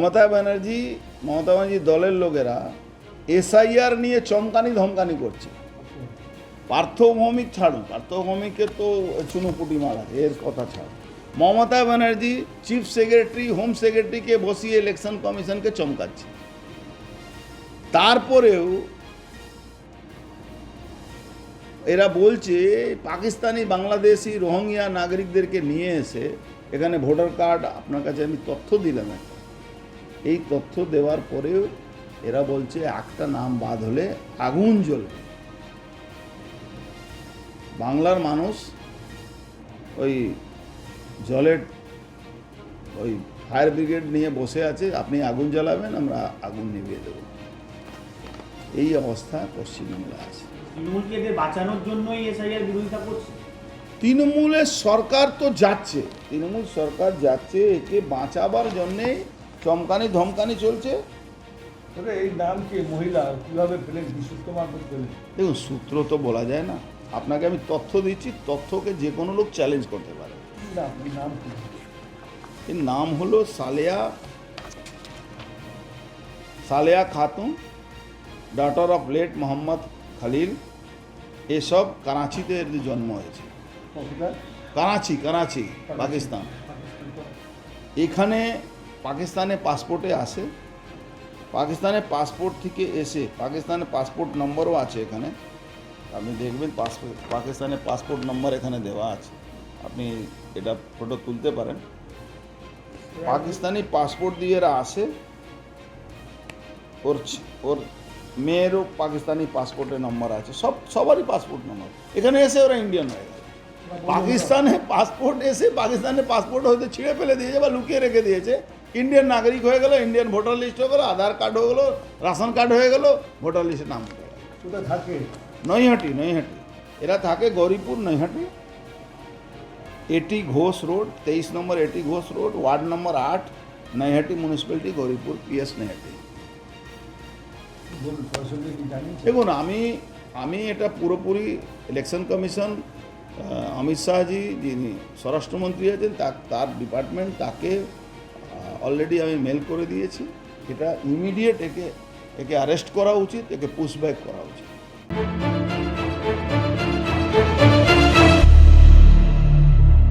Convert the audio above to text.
মমতা ব্যানার্জি মমতা ব্যানার্জি দলের লোকেরা এসআইআর নিয়ে চমকানি ধমকানি করছে। পার্থ ভৌমিক ছাড়ুন, পার্থ তো চুনোপুটি মারা, এর কথা ছাড়। Mamata Banerjee chief secretary, home সেক্রেটারিকে বসিয়ে ইলেকশন কমিশনকে চমকাচ্ছে। তারপরেও এরা বলছে, পাকিস্তানি, বাংলাদেশি রোহিঙ্গিয়া নাগরিকদেরকে নিয়ে এসে এখানে ভোটার কার্ড, আপনার কাছে আমি তথ্য দিলাম একটা। এই তথ্য দেওয়ার পরেও এরা বলছে একটা নাম বাদ হলে আগুন জ্বলবে। বাংলার মানুষ ওই জলের ওই ফায়ার ব্রিগেড নিয়ে বসে আছে আপনি আগুন জ্বালাবেন আমরা আগুন নিভিয়ে দেব। এই অবস্থা পশ্চিমবাংলা আছে। বাঁচানোর জন্যই এসআইআর বিরোধিতা করছে? তৃণমূলের সরকার তো যাচ্ছে তৃণমূল সরকার যাচ্ছে একে বাঁচাবার জন্যে চমকানি ধমকানি চলছে। তবে এই নাম কি মহিলা? কীভাবে পেলেন? বিশুদ্ধ মারফত পেলেন? দেখুন সূত্র তো বলা যায় না। আপনাকে আমি তথ্য দিচ্ছি তথ্যকে যে কোনো লোক চ্যালেঞ্জ করতে পারে। নাম? কি এর নাম হলো Saleya Saleya Khatun daughter of late Mohammad Khalil. এসব করাচিতে এর জন্ম হয়েছে। করাচি করাচি পাকিস্তান। এখানে পাকিস্তানে পাসপোর্টে আসে। পাকিস্তানের পাসপোর্ট থেকে এসে পাকিস্তানের পাসপোর্ট নম্বরও আছে এখানে। আপনি দেখবেন পাসপোর্ট পাকিস্তানের পাসপোর্ট নম্বর এখানে দেওয়া আছে। আপনি এটা ফটো তুলতে পারেন। পাকিস্তানি পাসপোর্ট দিয়ে এরা আসে। ওর ওর মেয়েরও পাকিস্তানি পাসপোর্টের নম্বর আছে। সব, সবারই পাসপোর্ট নম্বর। এখানে এসে ওরা ইন্ডিয়ান হয়ে গেছে। পাকিস্তানে পাসপোর্ট এসে পাকিস্তানের পাসপোর্ট হয়তো ছিঁড়ে ফেলে দিয়েছে বা লুকিয়ে রেখে দিয়েছে। ইন্ডিয়ান নাগরিক হয়ে গেল ইন্ডিয়ান ভোটার লিস্ট হয়ে গেলো আধার কার্ড হয়ে গেলো রেশন কার্ড হয়ে গেলো ভোটার লিস্টে নাম গেল। থাকে? নৈহাটি নৈহাটি। এরা থাকে গৌরীপুর নৈহাটি। এটি ঘোষ রোড তেইশ নম্বর এটি ঘোষ রোড ওয়ার্ড নম্বর আট নৈহাটি মিউনিসিপ্যালিটি গৌরীপুর পিএস নৈহাটি। দেখুন আমি আমি এটা পুরোপুরি ইলেকশন কমিশন অমিত শাহজি যিনি স্বরাষ্ট্রমন্ত্রী আছেন তার ডিপার্টমেন্ট তাকে অলরেডি আমি মেল করে দিয়েছি। এটা ইমিডিয়েট একে একে অ্যারেস্ট করা উচিত, একে পুশব্যাক করা উচিত।